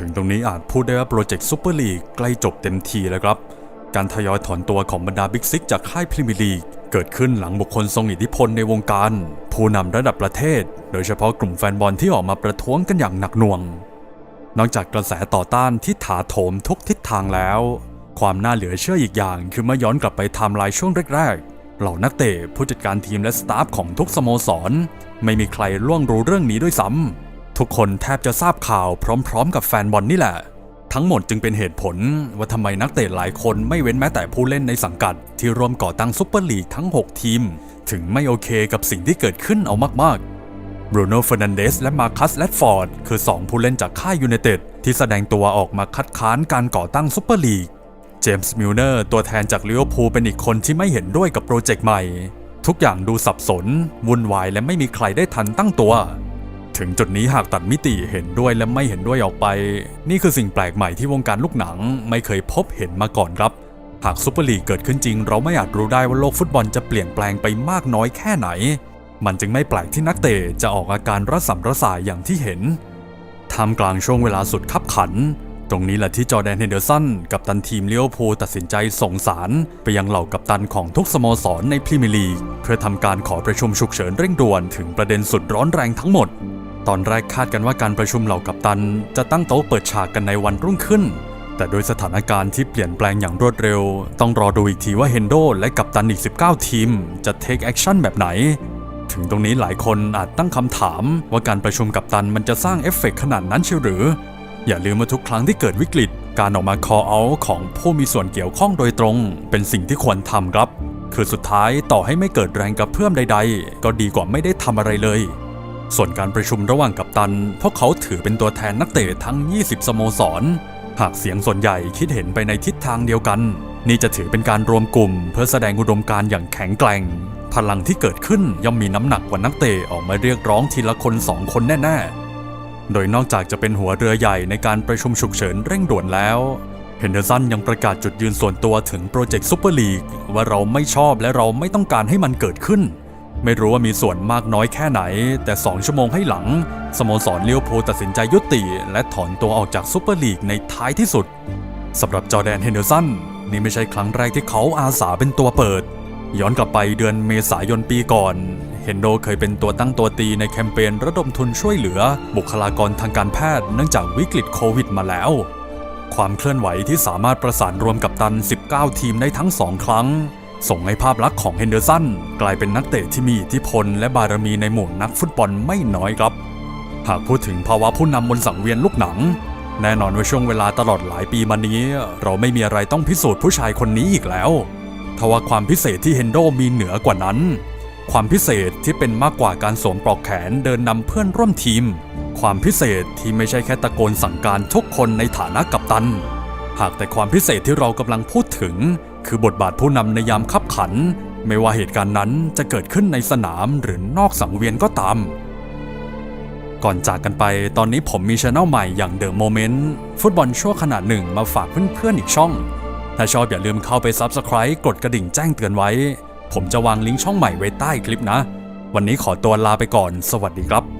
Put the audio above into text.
ถึงตรงนี้อาจพูดได้ว่าโปรเจกต์ซูเปอร์ลีกใกล้จบเต็มทีแล้วครับ การทยอยถอนตัวของบรรดาบิ๊กซิกจากค่ายพรีเมียร์ลีกเกิดขึ้นหลังบุคคลทรงอิทธิพลในวงการ ผู้นำระดับประเทศ โดยเฉพาะกลุ่มแฟนบอลที่ออกมาประท้วงกันอย่างหนักหน่วง นอกจากกระแสต่อต้านที่ถาโถมทุกทิศทางแล้ว ความน่าเหลือเชื่ออีกอย่าง คือเมื่อย้อนกลับไปไทม์ไลน์ช่วงแรกๆเหล่านักเตะผู้จัดการทีมและสตาฟของทุกสโมสร ไม่มีใครล่วงรู้เรื่องนี้ด้วยซ้ำ ทุกคนแทบจะทราบข่าวพร้อม ๆ กับแฟนบอลนี่แหละ ทั้งหมดจึงเป็นเหตุผลว่าทำไมนักเตะหลายคนไม่เว้นแม้แต่ผู้เล่นในสังกัด ที่ร่วมก่อตั้งซุปเปอร์ลีกทั้ง 6 ทีม ถึงไม่โอเคกับสิ่งที่เกิดขึ้นเอามากๆบรูโน่เฟอร์นันเดสและมาคัสแรดฟอร์ดคือ 2 ผู้เล่นจากค่ายยูไนเต็ดที่แสดงตัวออกมาคัดค้านการก่อตั้งซุปเปอร์ลีกเจมส์มิลเนอร์ตัวแทนจากลิเวอร์พูลเป็นอีกคนที่ไม่เห็นด้วยกับโปรเจกต์ใหม่ ทุกอย่างดูสับสน วุ่นวายและไม่มีใครได้ทันตั้งตัว ถึงจุดนี้หากตัดมิติเห็นด้วยและไม่เห็นด้วยออกไป นี่คือสิ่งแปลกใหม่ที่วงการลูกหนังไม่เคยพบเห็นมาก่อนครับ หากซูเปอร์ลีกเกิดขึ้นจริง เราไม่อาจรู้ได้ว่าโลกฟุตบอลจะเปลี่ยนแปลงไปมากน้อยแค่ไหน มันจึงไม่แปลกที่นักเตะจะออกอาการระสำระสายอย่างที่เห็นท่ามกลางช่วงเวลาสุดขับขัน ตรงนี้แหละที่จอแดนเฮนเดอร์สันกับตันทีมเลี้ยวพูตัดสินใจส่งสาร ไปยังเหล่ากัปตันของทุกสโมสรในพรีเมียร์ลีก เพื่อทำการขอประชุมฉุกเฉินเร่งด่วนถึงประเด็นสุดร้อนแรงทั้งหมด ตอนแรกคาดกันว่าการประชุมเหล่ากัปตัน จะตั้งโต๊ะเปิดฉากกันในวันรุ่งขึ้น แต่โดยสถานการณ์ที่เปลี่ยนแปลงอย่างรวดเร็ว ต้องรอดูอีกทีว่าเฮนโดและกัปตันอีก 19 ทีม จะเทคแอคชั่นแบบไหน ถึงตรงนี้หลายคนอาจตั้งคำถามว่าการประชุมกัปตันมันจะสร้างเอฟเฟกต์ขนาดนั้นเชียวหรือ อย่าลืมว่าทุกครั้งที่เกิดวิกฤต การออกมา call out ของผู้มีส่วนเกี่ยวข้องโดยตรง เป็นสิ่งที่ควรทำครับ คือสุดท้ายต่อให้ไม่เกิดแรงกระเพื่อมใด ๆ ก็ดีกว่าไม่ได้ทำอะไรเลย ส่วนการประชุมระหว่างกัปตัน พวกเขาถือเป็นตัวแทนนักเตะทั้ง 20 สโมสร หากเสียงส่วนใหญ่คิดเห็นไปในทิศทางเดียวกัน นี่จะถือเป็นการรวมกลุ่ม เพื่อแสดงอุดมการณ์อย่างแข็งแกร่ง พลังที่เกิดขึ้นย่อมมีน้ำหนักกว่านักเตะออกมาเรียกร้องทีละคนสองคนแน่ๆ โดยนอกจากจะเป็นหัวเรือใหญ่ในการประชุมฉุกเฉินเร่งด่วนแล้วเฮนเดอร์สันยังประกาศจุดยืนส่วนตัวถึงโปรเจกต์ซูเปอร์ลีกว่าเราไม่ชอบและเราไม่ต้องการให้มันเกิดขึ้น ไม่รู้ว่ามีส่วนมากน้อยแค่ไหน แต่ 2 ชั่วโมงให้หลัง สโมสรเลี้ยวพูลตัดสินใจยุติ และถอนตัวออกจากซูเปอร์ลีกในท้ายที่สุดสำหรับจอแดนเฮนเดอร์สันนี่ไม่ใช่ครั้งแรกที่เขาอาสาเป็นตัวเปิด ย้อนกลับไปเดือนเมษายนปีก่อนเฮนโดเคยเป็นตัวตั้งตัวตีในแคมเปญระดมทุนช่วยเหลือ บุคลากรทางการแพทย์เนื่องจากวิกฤตโควิดมาแล้ว ความเคลื่อนไหวที่สามารถประสานรวมกับตัน 19 ทีมได้ทั้ง2ครั้ง ส่งให้ภาพลักษณ์ของเฮนเดอร์สันกลายเป็นนักเตะที่มีอิทธิพลและบารมีในหมู่นักฟุตบอลไม่น้อยครับ หากพูดถึงภาวะผู้นำบนสังเวียนลูกหนัง แน่นอนว่าช่วงเวลาตลอดหลายปีมานี้ เราไม่มีอะไรต้องพิสูจน์ผู้ชายคนนี้อีกแล้วทว่าความพิเศษที่เฮนโดมีเหนือกว่านั้น ความพิเศษที่เป็นมากกว่าการสวมปลอกแขนเดินนำเพื่อนร่วมทีม ความพิเศษที่ไม่ใช่แค่ตะโกนสั่งการทุกคนในฐานะกัปตัน หากแต่ความพิเศษที่เรากำลังพูดถึง คือบทบาทผู้นำในยามขับขัน ไม่ว่าเหตุการณ์นั้นจะเกิดขึ้นในสนามหรือนอกสังเวียนก็ตาม ก่อนจากกันไปตอนนี้ผมมีช anel ใหม่อย่าง The Moment ฟุตบอลชั่วขนาดหนึ่งมาฝากเพื่อนๆอีกช่อง ถ้าชอบอย่าลืมเข้าไป Subscribe กดกระดิ่งแจ้งเตือนไว้ ผมจะวางลิงก์ช่องใหม่ไว้ใต้คลิปนะ วันนี้ขอตัวลาไปก่อน สวัสดีครับ